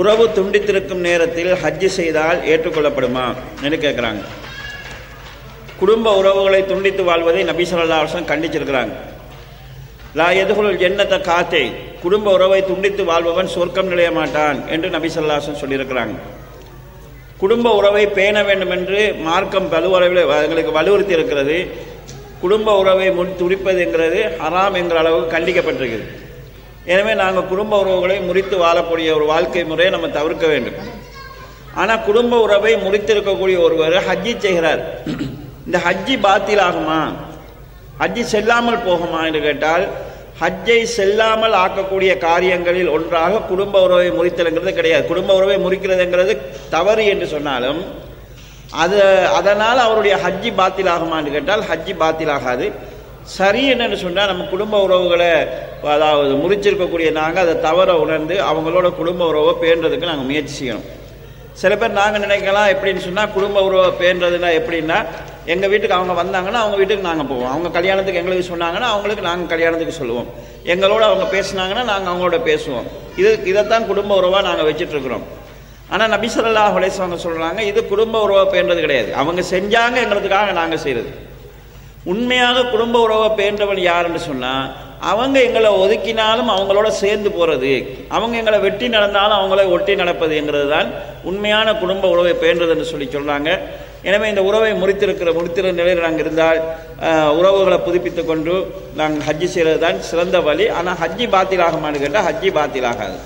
உறவு துண்டித்திருக்கும் நேரத்தில் ஹஜ்ஜு செய்தால் ஏற்றுக்கொள்ளப்படுமா என்று கேட்குறாங்க குடும்ப உறவுகளை துண்டித்து வாழ்வதை நபி கண்டிச்சிருக்கிறாங்க. லா எதுகுள் ஜன்னத காத்தே குடும்ப உறவை துண்டித்து வாழ்பவன் சொர்க்கம் நிலைய மாட்டான் என்று நபி சொல்லியிருக்கிறாங்க. குடும்ப உறவை பேண வேண்டும் என்று மார்க்கம் வலுவளவில் எங்களுக்கு வலியுறுத்தி இருக்கிறது குடும்ப உறவை முன் துடிப்பதுங்கிறது ஹராம் என்கிற அளவுக்கு கண்டிக்கப்பட்டிருக்கிறது எனவே நாங்கள் குடும்ப உறவுகளை முறித்து வாழக்கூடிய ஒரு வாழ்க்கை முறையை நம்ம தவிர்க்க வேண்டும். ஆனால் குடும்ப உறவை முறித்திருக்கக்கூடிய ஒருவர் ஹஜ்ஜி செய்கிறார். இந்த ஹஜ்ஜி பாத்தில் ஆகுமா ஹஜ்ஜி செல்லாமல் போகுமா என்று கேட்டால் ஹஜ்ஜை செல்லாமல் ஆக்கக்கூடிய காரியங்களில் ஒன்றாக குடும்ப உறவை முறித்தலுங்கிறது கிடையாது. குடும்ப உறவை முறிக்கிறதுங்கிறது தவறு என்று சொன்னாலும் அது அதனால் அவருடைய ஹஜ்ஜி பாத்தில் ஆகுமான்னு கேட்டால் ஹஜ்ஜி பாத்தில் ஆகாது சரி என்னன்னு சொன்னால் நம்ம குடும்ப உறவுகளை அதாவது முறிச்சிருக்கக்கூடிய நாங்கள் அதை தவற உணர்ந்து அவங்களோட குடும்ப உறவை பேணுறதுக்கு நாங்கள் முயற்சி செய்யணும். சில பேர் நாங்கள் நினைக்கலாம் எப்படின்னு சொன்னால் குடும்ப உறவை பேணுறதுனா எப்படின்னா எங்கள் வீட்டுக்கு அவங்க வந்தாங்கன்னா அவங்க வீட்டுக்கு நாங்கள் போவோம். அவங்க கல்யாணத்துக்கு எங்களுக்கு சொன்னாங்கன்னா அவங்களுக்கு நாங்கள் கல்யாணத்துக்கு சொல்லுவோம். எங்களோட அவங்க பேசுனாங்கன்னா நாங்கள் அவங்களோட பேசுவோம். இது இதைத்தான் குடும்ப உறவாக நாங்கள் வச்சிட்ருக்குறோம். ஆனால் நபிசல்லா ஸல்லல்லாஹு சொல்கிறாங்க இது குடும்ப உறவை பேணுறது கிடையாது. அவங்க செஞ்சாங்க செஞ்சாங்கங்கிறதுக்காக நாங்கள் செய்கிறது உண்மையாக குடும்ப உறவை பேண்டவன் யாருன்னு சொன்னால் அவங்க எங்களை ஒதுக்கினாலும் அவங்களோட சேர்ந்து போகிறது அவங்க எங்களை வெட்டி நடந்தாலும் அவங்கள ஒட்டி நடப்பதுங்கிறது தான் உண்மையான குடும்ப உறவை பேண்டதுன்னு சொல்லி சொல்கிறாங்க எனவே இந்த உறவை முறித்திருக்கிற முறித்திருக்கிற நிலையில் நாங்கள் இருந்தால் உறவுகளை புதுப்பித்து கொண்டு நாங்கள் ஹஜ்ஜி செய்கிறது தான் சிறந்த வழி. ஆனால் ஹஜ்ஜி பாத்திலாகுமான்னு கேட்டால் ஹஜ்ஜி பாத்திலாகாது.